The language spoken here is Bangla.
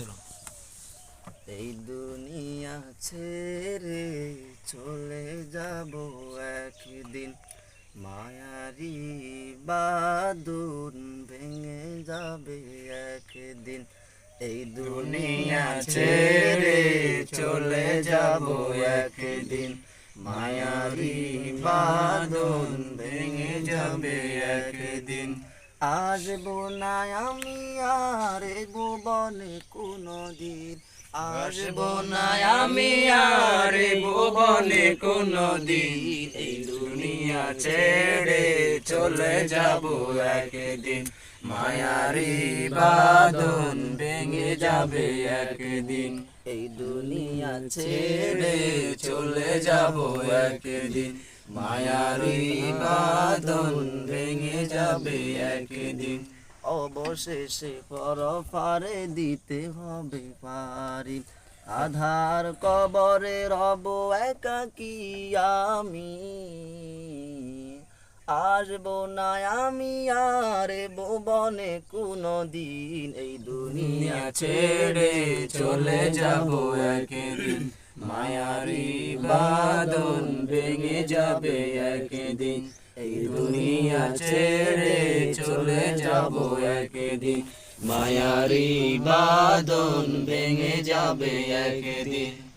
শুরু এই দুনিয়া ছেড়ে চলে যাব একদিন। মায়ারি বাদুন ভেঙে যাবে একদিন। এই দুনিয়া ছেড়ে চলে যাব একদিন। মায়ারি বাদুন ভেঙে যাবে একদিন। আসব না আমি আর ভুবনে কোনো দিন আসব না আমি আর ভুবনে কোনো দিন এই দুনিয়া ছেড়ে চলে যাব একদিন। মায়ারি বাদন ভেঙে যাবে একদিন। এই দুনিয়া ছেড়ে চলে যাব একদিন। মায়ারি বাদন যাবে একদিন। অবশেষে পর পারে দিতে হবে পারি। আধার কবরে রব একাকি আমি। আসব না আমি আর ভুবনে কোনো দিন এই দুনিয়া ছেড়ে চলে যাব একদিন। মায়ারি বাদন ভেঙে যাবে একদিন। এই দুনিয়া ছেড়ে চলে যাব একদিন। মায়ারি বাদন ভেঙে যাবে একদিন।